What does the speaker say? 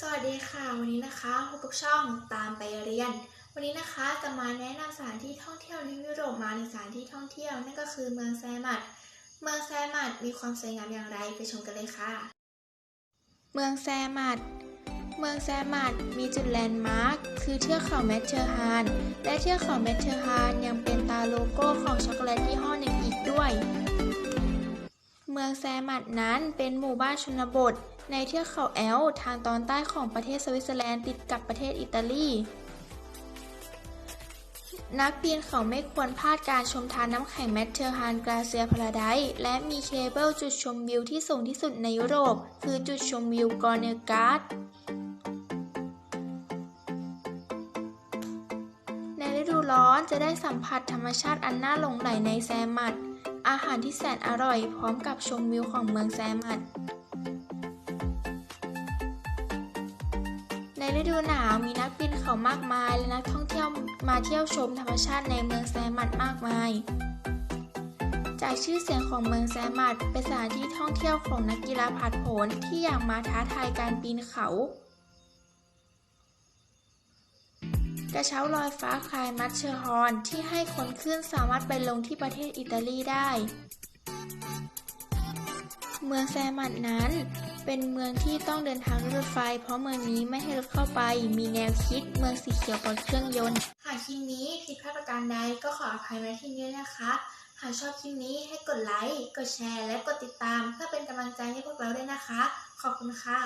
สวัสดีค่ะ วันนี้นะคะพบกับช่องตามไปเรียน วันนี้นะคะจะมาแนะนำสถานที่ท่องเที่ยวในยุโรปมาในสถานที่ท่องเที่ยวนั่นก็คือเมืองแซมัดเมืองแซมัดมีความสวยงามอย่างไรไปชมกันเลยค่ะ เมืองแซมัดเมืองแซมัดมีจุดแลนด์มาร์คคือเทือกเขาแมทเชอร์ฮานและเทือกเขาแมทเชอร์ฮานยังเป็นตาโลโก้ของช็อกโกแลต เมืองแซมัดนั้นเป็นหมู่บ้านชนบท ในเทือกเขาแอลทางตอนใต้ของประเทศสวิตเซอร์แลนด์ติดกับประเทศอิตาลี นักปีนเขาไม่ควรพลาดการชมทานน้ำแข็งแมทเทอร์ฮานกราเซียพาราไดและมีเคเบิลจุดชมวิวที่สูงที่สุดในยุโรป คือจุดชมวิวกอร์เนการ์ดในฤดูร้อนจะได้สัมผัสธรรมชาติอันน่าหลงไหลในแซมัด อาหารที่แสนอร่อยพร้อมกับชมวิวของเมืองแซมัด ในฤดูหนาวมีนักปีนเขามากมาย และนักท่องเที่ยวมาเที่ยวชมธรรมชาติในเมืองแซมัดมากมาย จากชื่อเสียงของเมืองแซมัดเป็นสถานที่ท่องเที่ยวของนักกีฬาผาดโผนที่อยากมาท้าทายการปีนเขา กระเช้าลอยฟ้าคลายมัตเชอร์ฮอนที่ให้คนขึ้นสามารถไปลงที่ประเทศอิตาลีได้ เมืองแซมัดนั้น เป็นเมืองที่ต้องเดินทางด้วยรถไฟ เพราะเมืองนี้ไม่ให้รถเข้าไป มีแนวคิดเมืองสีเขียวปลดเครื่องยนต์ หากคลิปนี้ผิดพลาดประการใดก็ขออภัยไว้ที่นี้นะคะ หากชอบคลิปนี้ให้กดไลค์ กดแชร์ และกดติดตาม เพื่อเป็นกำลังใจให้พวกเราด้วยนะคะ ขอบคุณค่ะ